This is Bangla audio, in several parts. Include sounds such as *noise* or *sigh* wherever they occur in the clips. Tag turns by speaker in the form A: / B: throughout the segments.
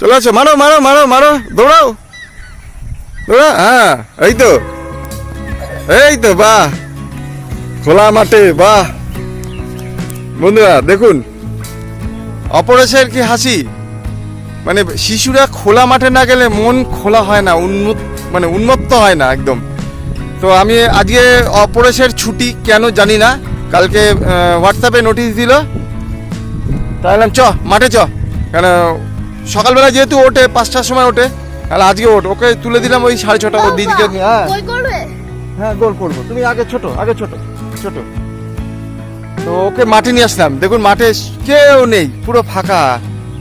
A: চলে আসো, মারো মারো মারো মারো, দৌড়াও। দৌড়া হ্যাঁ এই তো। এই তো, বাহ। খোলা মাঠে, বাহ। বন্ধুরা, দেখুন অপরেশের কি হাসি? মানে শিশুরা খোলা মাঠে না গেলে মন খোলা হয় না, উন্মুত মানে উন্মত্ত হয় না একদম। তো আমি আজকে অপরেশের ছুটি কেন জানি না, কালকে হোয়াটসঅ্যাপে নোটিশ দিল। তাহলে চ, মাঠে চ। কেন সকালবেলা যেহেতু ওঠে পাঁচটার সময় ওঠে তাহলে আজকে ওঠ। ওকে তুলে দিলাম ওই সাড়ে ছটা ওর দিদিকে হ্যাঁ। হ্যাঁ গোল করব। তুমি আগে ছোট আগে ছোট ছোট। তো ওকে মাঠে নিয়ে আসলাম। দেখুন মাঠে কেউ নেই পুরো ফাঁকা।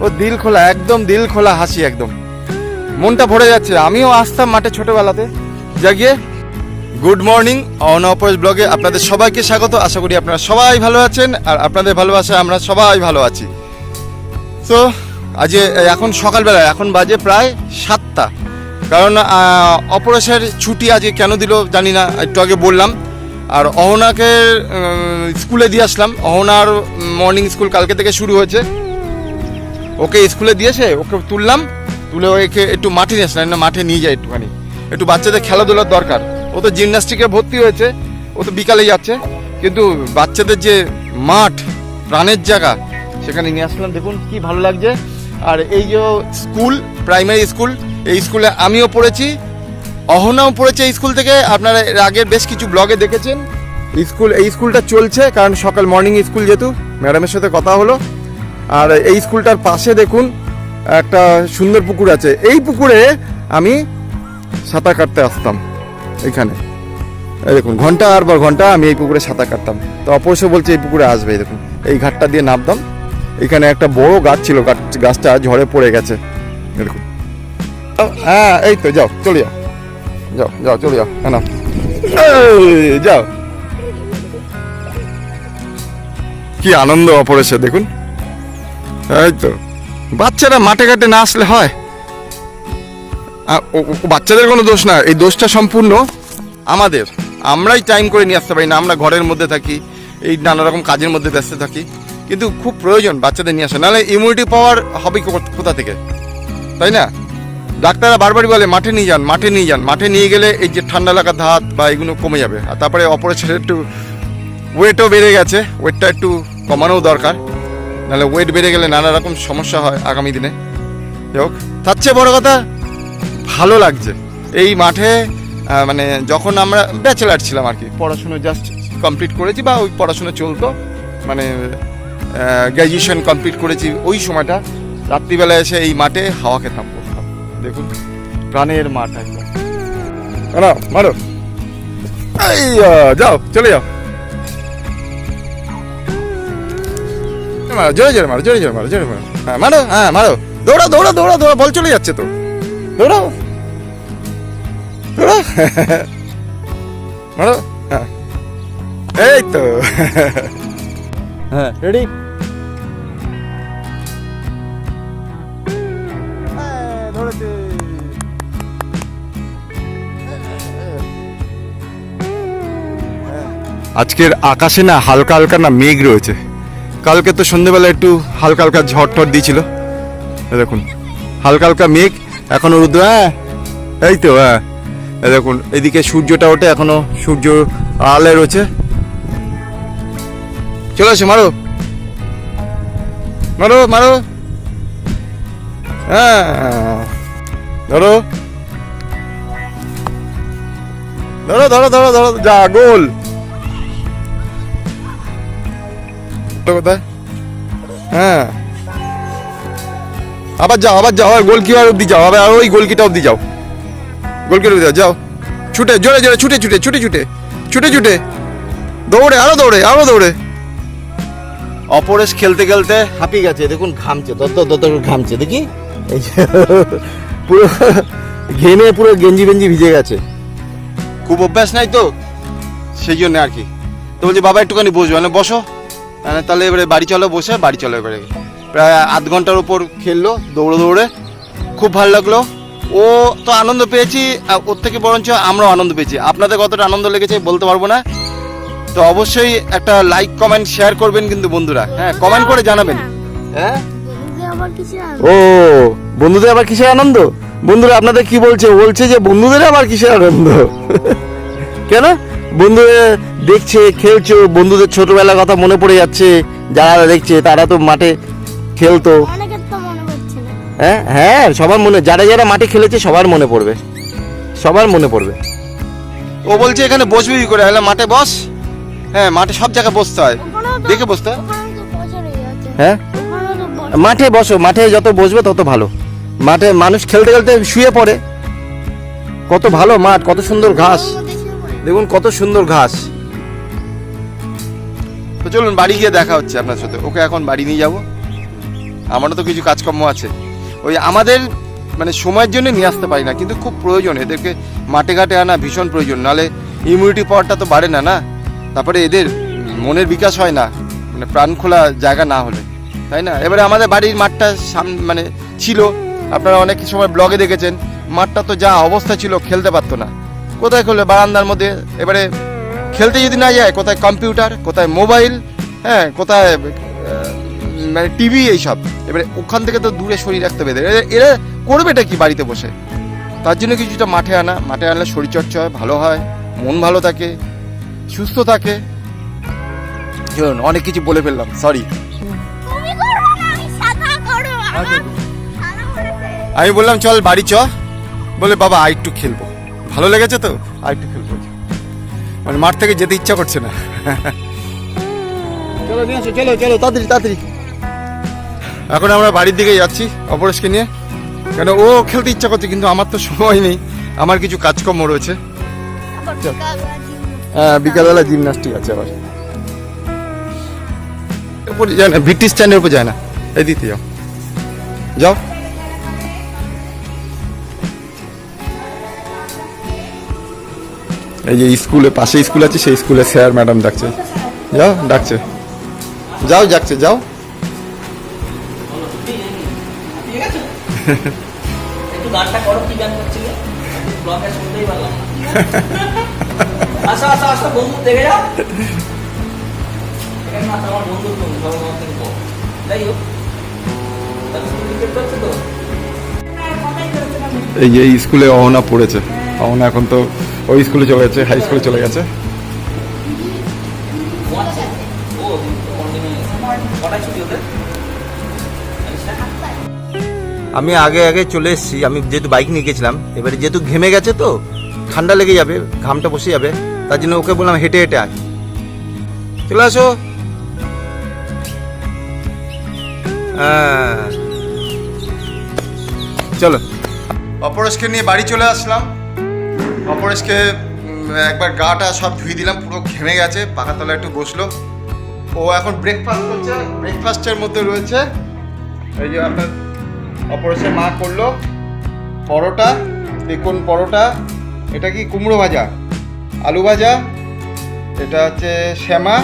A: ও দিল খোলা একদম দিল খোলা হাসি একদম। মনটা ভরে যাচ্ছে। আমিও আসতাম মাঠে ছোটবেলাতে। জাগিয়ে গুড মর্নিং অনপজ ব্লগে আপনাদের সবাইকে স্বাগত। আশা করি আপনারা সবাই ভালো আছেন আর আপনাদের ভালোবাসায় আমরা সবাই ভালো আছি। তো আজ এখন সকালবেলা, এখন বাজে প্রায় সাতটা। কারণ অপরেশের ছুটি আজকে কেন দিল জানি না, একটু আগে বললাম। আর অহনাকে স্কুলে দিয়ে আসলাম। অহনার মর্নিং স্কুল কালকে থেকে শুরু হয়েছে। ওকে স্কুলে দিয়েছে ওকে তুললাম। তুলে ওকে একটু মাঠে নিয়ে আসলাম, না, মাঠে নিয়ে যায় একটুখানি। একটু বাচ্চাদের খেলাধুলার দরকার। ও তো জিমন্যাস্টিকে ভর্তি হয়েছে, ও তো বিকালে যাচ্ছে। কিন্তু বাচ্চাদের যে মাঠ, প্রাণের জায়গা, সেখানে নিয়ে আসলাম। দেখুন কি ভালো লাগছে। আর এই যে স্কুল, প্রাইমারি স্কুল, এই স্কুলে আমিও পড়েছি, অহনাও পড়েছে এই স্কুল থেকে। আপনারা এর আগের বেশ কিছু ব্লগে দেখেছেন। স্কুল, এই স্কুলটা চলছে, কারণ সকাল মর্নিং স্কুল যেহেতু, ম্যাডামের সাথে কথা হলো। আর এই স্কুলটার পাশে দেখুন, একটা সুন্দর পুকুর আছে। এই পুকুরে আমি সাঁতার কাটতে আসতাম, এখানে। দেখুন ঘণ্টা আর পর ঘণ্টা আমি এই পুকুরে সাঁতার কাটতাম। তো অপরশ বলছে এই পুকুরে আসবে দেখুন। এই ঘাটটা দিয়ে নামতাম। এখানে একটা বড় গাছ ছিল, গাছ- গাছটা ঝড়ে পড়ে গেছে। হ্যাঁ এই তো, যাও, চলে যাও। যাও যাও, চলে যাও হ্যাঁ। যাও। কি আনন্দ অপরেছে দেখুন। এই তো। বাচ্চারা মাঠে ঘাটে না আসলে হয়। বাচ্চাদের কোনো দোষ না, এই দোষটা সম্পূর্ণ আমাদের। আমরাই টাইম করে নিয়ে আসতে পারি না, আমরা ঘরের মধ্যে থাকি, এই নানা রকম কাজের মধ্যে ব্যস্ত থাকি। কিন্তু খুব প্রয়োজন বাচ্চাদের নিয়ে আসা। নাহলে ইমিউনিটি পাওয়ার হবে কোথা থেকে? তাই না? ডাক্তাররা বারবারই বলে মাঠে নিয়ে যান মাঠে নিয়ে যান। মাঠে নিয়ে গেলে এই যে ঠান্ডা লাগা ধাত বা এগুলো কমে যাবে। আর তারপরে অপারেশন একটু ওয়েটও বেড়ে গেছে। ওয়েটটা একটু কমানোও দরকার। নাহলে ওয়েট বেড়ে গেলে নানা রকম সমস্যা হয় আগামী দিনে। যাই হোক তার চেয়ে বড় কথা ভালো লাগছে। এই মাঠে মানে যখন আমরা ব্যাচেলার ছিলাম আর কি পড়াশুনো জাস্ট কমপ্লিট করেছি বা ওই পড়াশুনো চলতো। মানে গ্র্যাজুয়েশন কমপ্লিট করেছি ওই সময়টা। রাত্রিবেলা এসে এই মাঠে হাওয়া খেতাম বসতাম দেখুন, প্রাণের মাঠ একদম। মারো। যাও, চলে যাও। মারো জোরে জোরে মারো, জোরে জোরে মারো জোরে মারো। হ্যাঁ মারো হ্যাঁ মারো। দৌড়া দৌড়া দৌড়া দৌড়া বল চলে যাচ্ছে তো। দৌড়াও। দৌড়াও। মারো হ্যাঁ। এই তো। হ্যাঁ রেডি ধরেছে। আজকের আকাশে না হালকা হালকা না মেঘ রয়েছে। কালকে তো সন্ধেবেলা একটু হালকা হালকা ঝড় টর দিয়েছিল। দেখুন হালকা হালকা মেঘ এখনও রুদ্র হ্যাঁ? এই তো হ্যাঁ। দেখুন এদিকে সূর্যটা ওঠে এখনও সূর্য আলে রয়েছে। চলে আসো, মারো। মারো মারো। হ্যাঁ। ধরো। ধরো ধরো ধরো ধরো। যা, গোল। কোথায় হ্যাঁ। আবার যাও আবার যাও। গোলকিপার অব্দি যাও। আবার আর ওই গোলকিটা অব্দি যাও। গোলকিপার অব্দি যাও। ছুটে, জোরে জোরে, ছুটে ছুটে ছুটে ছুটে। ছুটে ছুটে। দৌড়ে, আরও দৌড়ে আরও দৌড়ে। অপরেশ খেলতে খেলতে হাঁপিয়ে গেছে দেখুন ঘামছে দত্ত দত্ত ঘামছে দেখি? এই *laughs* পুরো ঘেমে পুরো গেঞ্জি বেঞ্জি ভিজে গেছে। খুব অভ্যাস নাই তো? সেই জন্য আর কি। তো বলছি বাবা একটুখানি বসবে। মানে বসো। মানে তাহলে এবারে বাড়ি চলো বসে বাড়ি চলো এবারে। প্রায় আধ ঘণ্টার উপর খেললো দৌড়ে দৌড়ে। খুব ভালো লাগল। ও তো আনন্দ পেয়েছি ওর থেকে বরঞ্চ আমরাও আনন্দ পেয়েছি। আপনাদের কতটা আনন্দ লেগেছে বলতে পারব না। তো অবশ্যই একটা লাইক কমেন্ট শেয়ার করবেন কিন্তু বন্ধুরা। হ্যাঁ কমেন্ট করে জানাবেন। হ্যাঁ?
B: বন্ধুকে আবার কিছু
A: ও বন্ধুদের আবার কিসের আনন্দ? বন্ধুরা আপনাদের কি বলছে? বলছে যে বন্ধুদের আবার কিসের আনন্দ? *laughs* কেন? বন্ধুরা দেখছে খেলছে বন্ধুদের ছোটবেলার কথা মনে পড়ে যাচ্ছে। যারা দেখছে তারা তো মাঠে খেলতো।
B: মনে
A: হ্যাঁ হ্যাঁ সবার মনে যারা যারা মাঠে খেলেছে সবার মনে পড়বে। সবার মনে পড়বে। ও বলছে এখানে বসবি কি করে? মাঠে বস। হ্যাঁ মাঠে সব জায়গায় বসতে হয়। দেখে বসতে হয়? মাঠে বসো মাঠে যত বসবে তত ভালো। মাঠে মানুষ খেলতে খেলতে শুয়ে পড়ে। কত ভালো মাঠ কত সুন্দর ঘাস। দেখুন কত সুন্দর ঘাস। তো চলুন বাড়ি গিয়ে দেখা হচ্ছে আপনার সাথে। ওকে এখন বাড়ি নিয়ে যাব। আমারও তো কিছু কাজকর্ম আছে। ওই আমাদের মানে সময়ের জন্য নিয়ে আসতে পারি না কিন্তু খুব প্রয়োজন। এদেরকে মাঠে ঘাটে আনা ভীষণ প্রয়োজন। নালে ইমিউনিটি পাওয়ারটা তো বাড়ে না না? তারপরে এদের মনের বিকাশ হয় না মানে প্রাণ খোলা জায়গা না হলে, তাই না? এবারে আমাদের বাড়ির মাঠটা সাম মানে ছিল, আপনারা অনেক সময় ব্লগে দেখেছেন, মাঠটা তো যা অবস্থা ছিল খেলতে পারতো না। কোথায় খেলবে বারান্দার মধ্যে? এবারে খেলতে যদি না যায়, কোথায় কম্পিউটার কোথায় মোবাইল হ্যাঁ কোথায় মানে টিভি এইসব, এবারে ওখান থেকে তো দূরে শরীর রাখতে হবে। এরা- এরা করবেটা কি বাড়িতে বসে? তার জন্য কিছুটা মাঠে আনা, মাঠে আনলে শরীরচর্চা হয়, ভালো হয়, মন ভালো থাকে সুস্থ থাকে। চলুন অনেক কিছু বলে ফেললাম সরি
B: না আমি
A: বললাম চল বাড়ি চ। বলে বাবা আর একটু খেলব। ভালো লেগেছে তো? আর একটু খেলব। মানে মাঠ থেকে যেতে ইচ্ছা করছে না। চলো নিয়ে আসো চলো চলো তাড়াতাড়ি তাড়াতাড়ি। এখন আমরা বাড়ির দিকে যাচ্ছি অপরেশকে নিয়ে। কেন ও খেলতে ইচ্ছা করছে কিন্তু আমার তো সময় নেই। আমার কিছু কাজকর্ম রয়েছে। চল।
B: বিকালবেলা
A: হ্যাঁ বিকালবেলা জিমনাস্টিক আছে আবার। উপরে যায় না ভিত্তি স্ট্যান্ডের উপর যায় না। এই দিতে যাও। যাও। এই যে স্কুলে পাশে স্কুল আছে সেই স্কুলে স্যার ম্যাডাম ডাকছে। যাও ডাকছে। যাও ডাকছে যাও।
C: একটু গানটা করো কি গান করছিলে? ব্লগে শুনতেই পারলাম। *laughs* আসো আসো আসো বন্ধু দেখে যাও। এখানে আমার বন্ধু। যাই হোক
A: এই যে স্কুলে অহনা পড়েছে। অহনা এখন তো ওই স্কুলে চলে গেছে হাই স্কুলে চলে গেছে। আমি আগে আগে চলে এসেছি। আমি যেহেতু বাইক নিয়ে গেছিলাম এবারে যেহেতু ঘেমে গেছে তো ঠান্ডা লেগে যাবে, ঘামটা বসে যাবে, তার জন্য ওকে বললাম, হেঁটে হেঁটে আয়। চলে আসো। হ্যাঁ। চলো। অপরেশকে নিয়ে বাড়ি চলে আসলাম। অপরেশকে একবার গাটা সব ধুয়ে দিলাম, পুরো ঘেমে গেছে, পাকা তলায় একটু বসল। ও এখন ব্রেকফাস্ট করছে ব্রেকফাস্টের মধ্যে রয়েছে। এই যে আপনার অপরেশন মা করল, পরোটা দেখুন পরোটা এটা কি কুমড়ো ভাজা? আলু ভাজা? এটা হচ্ছে শ্যামা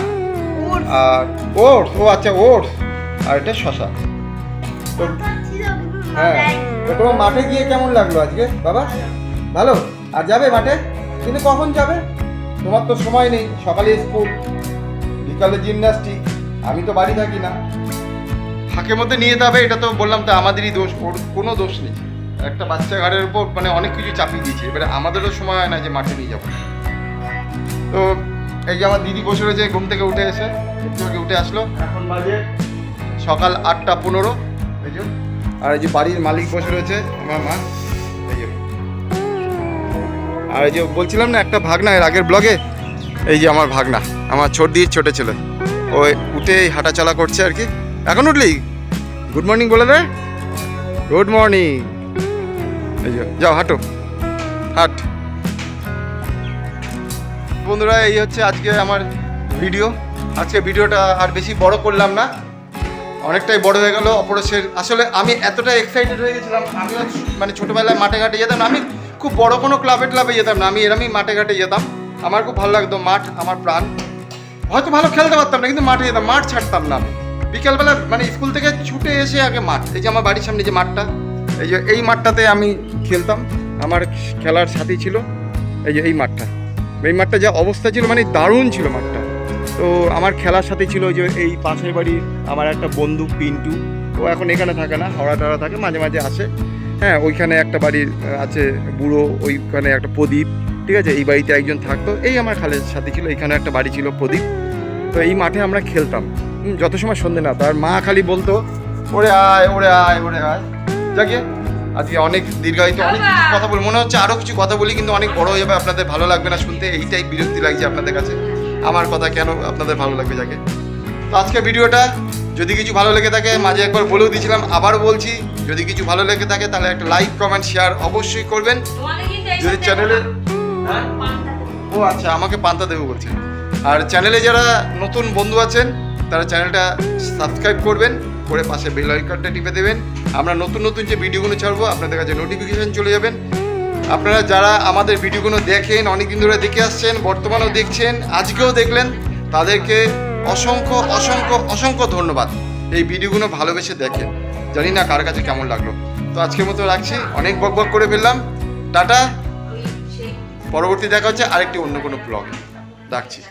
A: আর ওটস ও আচ্ছা ওটস। আর এটা শশা তো হ্যাঁ তো তোমার মাঠে গিয়ে কেমন লাগল আজকে বাবা? ভালো? আর যাবে মাঠে? কিন্তু কখন যাবে? তোমার তো সময় নেই সকালে স্কুল বিকালে জিমন্যাস্টিক আমি তো বাড়ি থাকি না। ফাঁকের মধ্যে নিয়ে যেতে হবে এটা তো বললাম তো আমাদেরই দোষ ওর কোনো দোষ নেই। একটা বাচ্চা ঘাড়ের উপর মানে অনেক কিছু চাপিয়ে দিয়েছে। এবারে আমাদেরও সময় হয় না যে মাঠে নিয়ে যাব। তো এই যে আমার দিদি বসে রয়েছে ঘুম থেকে উঠে এসে একটু আগে উঠে আসলো। এখন বাজে? সকাল আটটা পনেরো। এই যে আর এই যে বাড়ির মালিক বসে রয়েছে আমার মা। এই যে। আর এই যে বলছিলাম না একটা ভাগনা এর আগের ব্লগে এই যে আমার ভাগনা আমার ছোট দিয়ে ছোট ছেলে। ও উঠে হাঁটাচলা করছে আর কি। এখন উঠলি? গুড মর্নিং বলে দে। গুড মর্নিং এই যে, যাও, হাঁটো। হাট। বন্ধুরা, এই হচ্ছে আজকে আমার ভিডিও। আজকে ভিডিওটা আর বেশি বড় করলাম না। অনেকটাই বড় হয়ে গেল অপরেশের আসলে আমি এতটা এক্সাইটেড হয়ে গেছিলাম, আমি মানে ছোটোবেলায় মাঠে ঘাটে যেতাম না, আমি খুব বড় কোনো ক্লাবে ক্লাবে যেতাম না, আমি এরমই মাঠে ঘাটে যেতাম। আমার খুব ভালো লাগতো মাঠ, আমার প্রাণ। হয়তো ভালো খেলতে পারতাম না, কিন্তু মাঠে যেতাম, মাঠ ছাড়তাম না আমি। বিকেলবেলা মানে স্কুল থেকে ছুটে এসে আগে মাঠ, এই যে আমার বাড়ির সামনে যে মাঠটা এই যে এই মাঠটাতে আমি খেলতাম। আমার খেলার সাথী ছিল এই যে এই মাঠটা। এই মাঠটা যা অবস্থা ছিল মানে দারুণ ছিল মাঠটা। তো আমার খেলার সাথে ছিল যে এই পাশের বাড়ির আমার একটা বন্ধু পিন্টু। ও এখন এখানে থাকে না, হাওড়া টাওড়া থাকে, মাঝে মাঝে আসে। হ্যাঁ ওইখানে একটা বাড়ির আছে বুড়ো, ওইখানে একটা প্রদীপ, ঠিক আছে? এই বাড়িতে একজন থাকতো। এই আমার খালের সাথে ছিল, এখানে একটা বাড়ি ছিল প্রদীপ। তো এই মাঠে আমরা খেলতাম। যত সময় সন্ধে না, তার মা খালি বলতো, ওরে আয় ওরে আয় ওরে আয়। যাকে? আজকে অনেক দীর্ঘায়িত অনেক কিছু কথা বলি। মনে হচ্ছে আরও কিছু কথা বলি কিন্তু অনেক বড় হয়ে যাবে আপনাদের ভালো লাগবে না শুনতে। এইটাই বিরক্তি লাগছে আপনাদের কাছে। আমার কথা কেন আপনাদের ভালো লাগবে যাকে? তো আজকে ভিডিওটা যদি কিছু ভালো লেগে থাকে মাঝে একবার বলেও দিয়েছিলাম আবার বলছি যদি কিছু ভালো লেগে থাকে তাহলে একটা লাইক কমেন্ট শেয়ার অবশ্যই করবেন। যদি চ্যানেলে হ্যাঁ? ও আচ্ছা আমাকে পান্তা দেবো বলছে। আর চ্যানেলে যারা নতুন বন্ধু আছেন তারা চ্যানেলটা সাবস্ক্রাইব করবেন। করে পাশে বেল আইকনটা টিপে দেবেন। আমরা নতুন নতুন যে ভিডিওগুলো ছাড়বো আপনাদের কাছে নোটিফিকেশন চলে যাবেন আপনারা যারা আমাদের ভিডিওগুলো দেখেন অনেকদিন ধরে দেখে আসছেন বর্তমানেও দেখছেন আজকেও দেখলেন তাদেরকে অসংখ্য অসংখ্য অসংখ্য ধন্যবাদ। এই ভিডিওগুলো ভালোবেসে দেখেন। জানি না কার কাছে কেমন লাগল। তো আজকের মতো রাখছি। অনেক বক বক করে ফেললাম। টাটা। পরবর্তী দেখা হচ্ছে আরেকটি অন্য কোনো ব্লগে রাখছি।